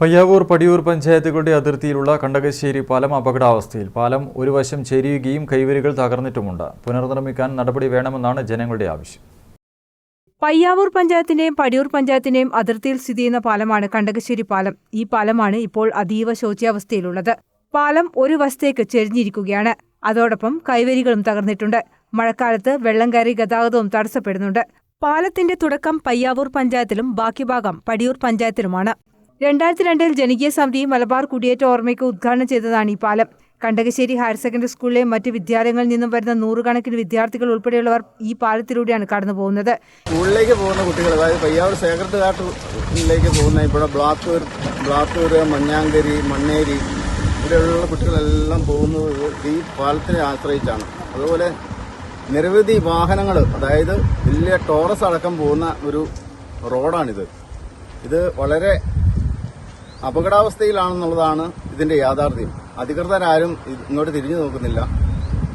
പയ്യാവൂർ പടിയൂർ പഞ്ചായത്തുകളുടെ അതിർത്തിയിലുള്ള കണ്ടകശ്ശേരി പാലം അപകടാവസ്ഥയിൽ. പാലം ഒരു വശം ചെരിയുകയും കൈവരികൾ തകർന്നിട്ടുമുണ്ട്. പുനർനിർമ്മിക്കാൻ നടപടി വേണമെന്നാണ് ജനങ്ങളുടെ ആവശ്യം. പയ്യാവൂർ പഞ്ചായത്തിന്റെയും പടിയൂർ പഞ്ചായത്തിന്റെയും അതിർത്തിയിൽ സ്ഥിതി ചെയ്യുന്ന പാലമാണ് കണ്ടകശ്ശേരി പാലം. ഈ പാലമാണ് ഇപ്പോൾ അതീവ ശോച്യാവസ്ഥയിലുള്ളത്. പാലം ഒരു വശത്തേക്ക് ചെരിഞ്ഞിരിക്കുകയാണ്. അതോടൊപ്പം കൈവരികളും തകർന്നിട്ടുണ്ട്. മഴക്കാലത്ത് വെള്ളം കയറി ഗതാഗതവും തടസ്സപ്പെടുന്നുണ്ട്. പാലത്തിന്റെ തുടക്കം പയ്യാവൂർ പഞ്ചായത്തിലും ബാക്കി ഭാഗം പടിയൂർ പഞ്ചായത്തിലുമാണ്. രണ്ടായിരത്തി രണ്ടിൽ ജനകീയ സമിതി മലബാർ കുടിയേറ്റ ഓർമ്മയ്ക്ക് ഉദ്ഘാടനം ചെയ്തതാണ് ഈ പാലം. കണ്ടകശ്ശേരി ഹയർ സെക്കൻഡറി സ്കൂളിലെ മറ്റ് വിദ്യാലയങ്ങളിൽ നിന്നും വരുന്ന നൂറുകണക്കിന് വിദ്യാർത്ഥികൾ ഉൾപ്പെടെയുള്ളവർ ഈ പാലത്തിലൂടെയാണ് കടന്നു പോകുന്നത് സ്കൂളിലേക്ക് പോകുന്ന കുട്ടികൾ അതായത് പയ്യാവൂർ സേക്രട്ട് കാട്ടിലേക്ക് പോകുന്ന ഇവിടെ ബ്ലാത്തൂർ ബ്ലാത്തൂർ മഞ്ഞാങ്കരി മണ്ണേരി ഇവിടെയുള്ള കുട്ടികളെല്ലാം പോകുന്നത് ഈ പാലത്തിനെ ആശ്രയിച്ചാണ്. അതുപോലെ നിരവധി വാഹനങ്ങൾ അതായത് വലിയ ടോറസ് അടക്കം പോകുന്ന ഒരു റോഡാണിത്. ഇത് വളരെ അപകടാവസ്ഥയിലാണെന്നുള്ളതാണ് ഇതിന്റെ യാഥാർത്ഥ്യം. അധികൃതരാരും ഇങ്ങോട്ട് തിരിഞ്ഞു നോക്കുന്നില്ല.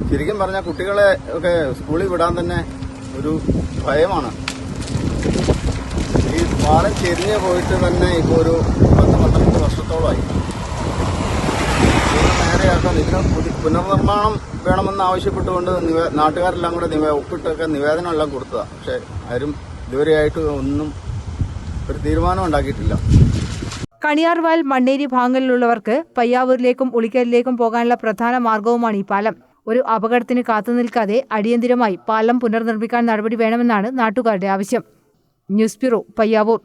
ശരിക്കും പറഞ്ഞാൽ കുട്ടികളെ ഒക്കെ സ്കൂളിൽ വിടാൻ തന്നെ ഒരു ഭയമാണ്. ഈ പാലം ചെരിഞ്ഞ് പോയിട്ട് തന്നെ ഇപ്പോൾ ഒരു പത്ത് പന്ത്രണ്ട് വർഷത്തോളമായി. നേരെയാക്കാൻ ഇതിന് പുനർനിർമ്മാണം വേണമെന്ന് ആവശ്യപ്പെട്ടുകൊണ്ട് നാട്ടുകാരെല്ലാം കൂടെ ഒപ്പിട്ടൊക്കെ നിവേദനമെല്ലാം കൊടുത്തതാണ് പക്ഷെ ആരും ഇതുവരെയായിട്ട് ഒന്നും ഒരു തീരുമാനം ഉണ്ടാക്കിയിട്ടില്ല. കണിയാർവാൽ മണ്ണേരി ഭാഗങ്ങളിലുള്ളവർക്ക് പയ്യാവൂരിലേക്കും ഉളിക്കലിലേക്കും പോകാനുള്ള പ്രധാന മാർഗവുമാണ് ഈ പാലം. ഒരു അപകടത്തിന് കാത്തുനിൽക്കാതെ അടിയന്തിരമായി പാലം പുനർനിർമ്മിക്കാൻ നടപടി വേണമെന്നാണ് നാട്ടുകാരുടെ ആവശ്യം. News bureau Payyavoor.